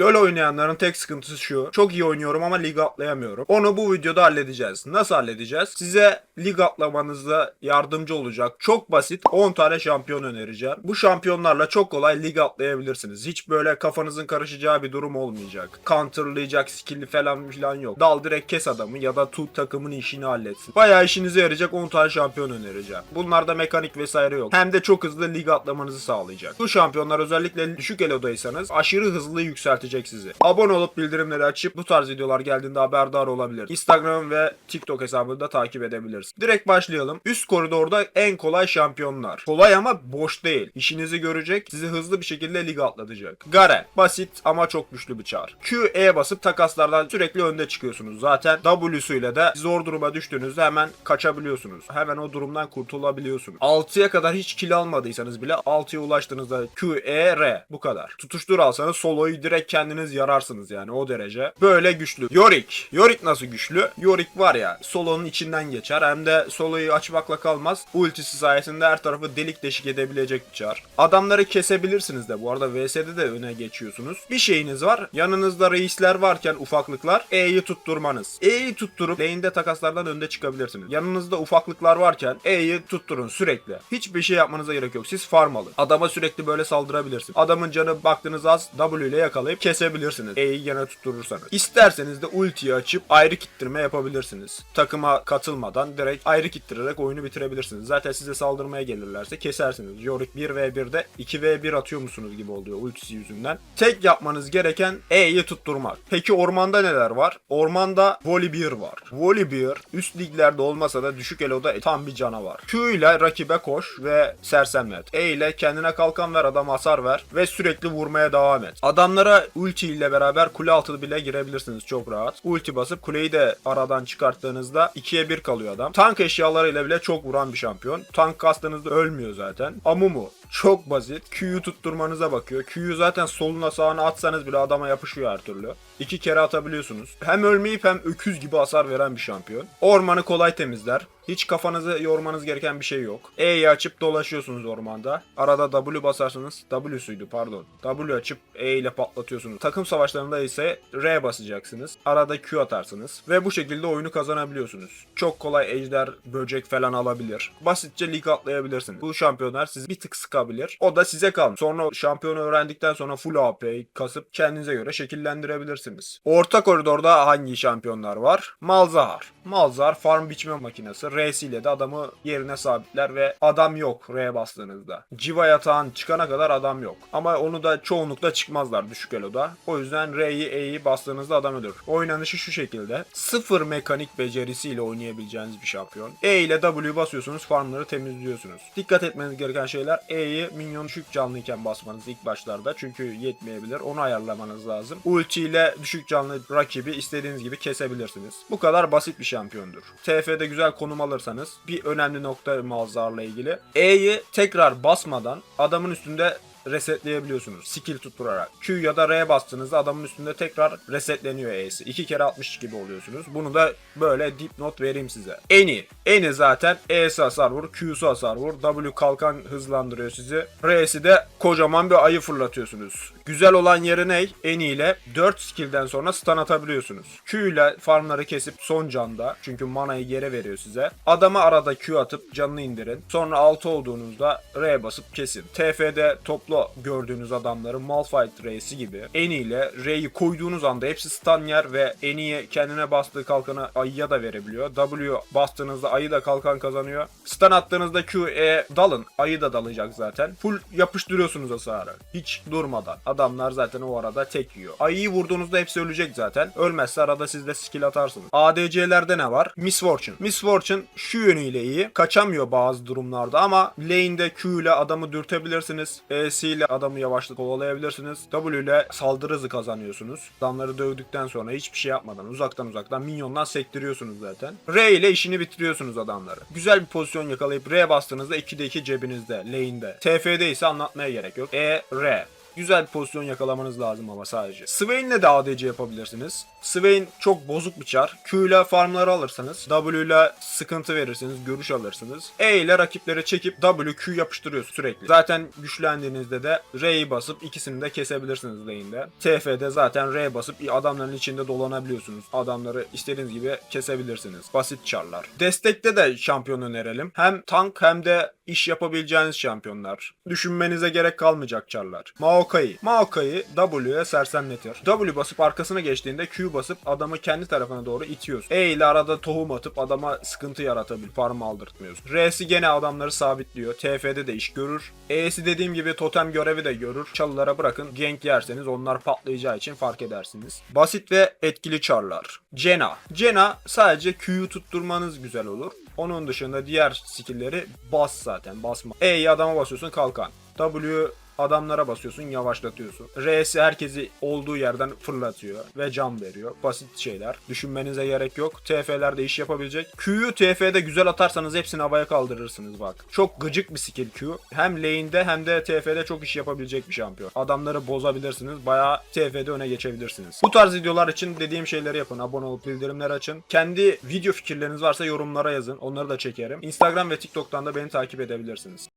LoL oynayanların tek sıkıntısı şu. Çok iyi oynuyorum ama lig atlayamıyorum. Onu bu videoda halledeceğiz. Nasıl halledeceğiz? Size lig atlamanızda yardımcı olacak çok basit 10 tane şampiyon önereceğim. Bu şampiyonlarla çok kolay lig atlayabilirsiniz. Hiç böyle kafanızın karışacağı bir durum olmayacak. Counterlayacak skill'i falan filan yok. Dal direkt kes adamı ya da tut takımın işini halletsin. Bayağı işinize yarayacak 10 tane şampiyon önereceğim. Bunlarda mekanik vesaire yok. Hem de çok hızlı lig atlamanızı sağlayacak. Bu şampiyonlar özellikle düşük elodaysanız aşırı hızlı yükseltecek sizi. Abone olup bildirimleri açıp bu tarz videolar geldiğinde haberdar olabilir. Instagram ve TikTok hesabını da takip edebiliriz. Direkt başlayalım. Üst koridorda en kolay şampiyonlar. Kolay ama boş değil. İşinizi görecek, sizi hızlı bir şekilde lig atlatacak. Garen. Basit ama çok güçlü bir çağrı. Q, E basıp takaslardan sürekli önde çıkıyorsunuz. Zaten W'suyla de zor duruma düştüğünüzde hemen kaçabiliyorsunuz. Hemen o durumdan kurtulabiliyorsunuz. 6'ya kadar hiç kill almadıysanız bile 6'ya ulaştığınızda Q, E, R. Bu kadar. Tutuştur alsanız soloyu direkt kendiniz yararsınız yani o derece. Böyle güçlü. Yorick. Yorick nasıl güçlü? Yorick var ya solonun içinden geçer. Hem de soloyu açmakla kalmaz. Ultisi sayesinde her tarafı delik deşik edebilecek bir çar. Adamları kesebilirsiniz de. Bu arada VS'de de öne geçiyorsunuz. Bir şeyiniz var. Yanınızda reisler varken ufaklıklar E'yi tutturmanız. E'yi tutturup lane'de takaslardan önde çıkabilirsiniz. Yanınızda ufaklıklar varken E'yi tutturun sürekli. Hiçbir şey yapmanıza gerek yok. Siz farm alın. Adama sürekli böyle saldırabilirsiniz. Adamın canı baktığınız az W ile yakalayıp kesebilirsiniz. E'yi gene tutturursanız. İsterseniz de ultiyi açıp ayrı kittirme yapabilirsiniz. Takıma katılmadan direkt ayrı kittirerek oyunu bitirebilirsiniz. Zaten size saldırmaya gelirlerse kesersiniz. Yorick 1v1'de 2v1 atıyor musunuz gibi oluyor ultisi yüzünden. Tek yapmanız gereken E'yi tutturmak. Peki ormanda neler var? Ormanda Volibear var. Volibear üst liglerde olmasa da düşük eloda tam bir canavar. Q ile rakibe koş ve sersemlet. E ile kendine kalkan ver adama hasar ver ve sürekli vurmaya devam et. Adamlara ulti ile beraber kule altı bile girebilirsiniz çok rahat. Ulti basıp kuleyi de aradan çıkarttığınızda 2'ye 1 kalıyor adam. Tank eşyalarıyla bile çok vuran bir şampiyon. Tank kastığınızda ölmüyor zaten. Amumu çok basit. Q'yu tutturmanıza bakıyor. Q'yu zaten soluna sağına atsanız bile adama yapışıyor her türlü. İki kere atabiliyorsunuz. Hem ölmeyip hem öküz gibi hasar veren bir şampiyon. Ormanı kolay temizler. Hiç kafanızı yormanız gereken bir şey yok. E'yi açıp dolaşıyorsunuz ormanda. Arada W basarsınız. W'suydu pardon. W açıp E ile patlatıyorsunuz. Takım savaşlarında ise R basacaksınız. Arada Q atarsınız. Ve bu şekilde oyunu kazanabiliyorsunuz. Çok kolay ejder, böcek falan alabilir. Basitçe lig atlayabilirsiniz. Bu şampiyonlar sizi bir tık sıkabilir. O da size kalmış. Sonra şampiyonu öğrendikten sonra full AP kasıp kendinize göre şekillendirebilirsiniz. Orta koridorda hangi şampiyonlar var? Malzahar. Malzahar farm biçme makinesi. R'siyle de adamı yerine sabitler ve adam yok R bastığınızda. Civa yatağın çıkana kadar adam yok. Ama onu da çoğunlukla çıkmazlar düşük eloda. O yüzden R'yi E'yi bastığınızda adam ölür. Oynanışı şu şekilde. Sıfır mekanik becerisiyle oynayabileceğiniz bir şampiyon. E ile W basıyorsunuz farmları temizliyorsunuz. Dikkat etmeniz gereken şeyler E'yi minyon düşük canlıyken basmanız ilk başlarda. Çünkü yetmeyebilir. Onu ayarlamanız lazım. Ulti ile düşük canlı rakibi istediğiniz gibi kesebilirsiniz. Bu kadar basit bir şampiyondur. TF'de güzel konum alırsanız bir önemli nokta Malzar'la ilgili. E'yi tekrar basmadan adamın üstünde resetleyebiliyorsunuz. Skill tutturarak. Q ya da R bastığınızda adamın üstünde tekrar resetleniyor E'si. İki kere 60 gibi oluyorsunuz. Bunu da böyle dipnot vereyim size. Eni. Eni zaten E'si hasar vur, Q'su hasar vur. W kalkan hızlandırıyor sizi. R'si de kocaman bir ayı fırlatıyorsunuz. Güzel olan yeri ne? Eni ile 4 skill'den sonra stun atabiliyorsunuz. Q ile farmları kesip son canda çünkü manayı geri veriyor size. Adama arada Q atıp canını indirin. Sonra 6 olduğunuzda R basıp kesin. TF'de toplu gördüğünüz adamları Malphite R'si gibi Eni ile R'yi koyduğunuz anda hepsi stun yer ve Eni'ye kendine bastığı kalkanı ayıya da verebiliyor. W bastığınızda ayı da kalkan kazanıyor. Stun attığınızda Q, E dalın. Ayı da dalacak zaten. Full yapıştırıyorsunuz hasarı. Hiç durmadan. Adamlar zaten o arada tek yiyor. Ayıyı vurduğunuzda hepsi ölecek zaten. Ölmezse arada siz de skill atarsınız. ADC'lerde ne var? Miss Fortune. Miss Fortune şu yönüyle iyi. Kaçamıyor bazı durumlarda ama lane'de Q ile adamı dürtebilirsiniz. E'si ile adamı yavaşlık kovalayabilirsiniz. W ile saldırı hızı kazanıyorsunuz. Adamları dövdükten sonra hiçbir şey yapmadan uzaktan uzaktan minyondan sektiriyorsunuz zaten. R ile işini bitiriyorsunuz adamları. Güzel bir pozisyon yakalayıp R bastığınızda 2'de 2 cebinizde, lane'de. TF'de ise anlatmaya gerek yok. E, R. güzel bir pozisyon yakalamanız lazım ama sadece. Swain'le de ADC yapabilirsiniz. Swain çok bozuk bir çar. Q ile farmları alırsanız W ile sıkıntı verirsiniz, görüş alırsınız. E ile rakipleri çekip W Q yapıştırıyorsunuz sürekli. Zaten güçlendiğinizde de R'yi basıp ikisini de kesebilirsiniz lane'de. TF'de zaten R basıp adamların içinde dolanabiliyorsunuz. Adamları istediğiniz gibi kesebilirsiniz. Basit çarlar. Destekte de şampiyon önerelim. Hem tank hem de iş yapabileceğiniz şampiyonlar. Düşünmenize gerek kalmayacak çarlar. Maokai. Maokai W'ye sersemletir. W basıp arkasına geçtiğinde Q basıp adamı kendi tarafına doğru itiyorsun. E ile arada tohum atıp adama sıkıntı yaratabilir. Farm aldırtmıyorsun. R'si gene adamları sabitliyor. TF'de de iş görür. E'si dediğim gibi totem görevi de görür. Çalılara bırakın. Gank yerseniz onlar patlayacağı için fark edersiniz. Basit ve etkili çarlar. Cena. Cena sadece Q'yu tutturmanız güzel olur. Onun dışında diğer skill'leri bas zaten basma. E'yi adama basıyorsun kalkan. W adamlara basıyorsun yavaşlatıyorsun. R'si herkesi olduğu yerden fırlatıyor ve can veriyor. Basit şeyler. Düşünmenize gerek yok. TF'lerde iş yapabilecek. Q'yu TF'de güzel atarsanız hepsini havaya kaldırırsınız bak. Çok gıcık bir skill Q. Hem lane'de hem de TF'de çok iş yapabilecek bir şampiyon. Adamları bozabilirsiniz. Bayağı TF'de öne geçebilirsiniz. Bu tarz videolar için dediğim şeyleri yapın. Abone olup bildirimleri açın. Kendi video fikirleriniz varsa yorumlara yazın. Onları da çekerim. Instagram ve TikTok'tan da beni takip edebilirsiniz.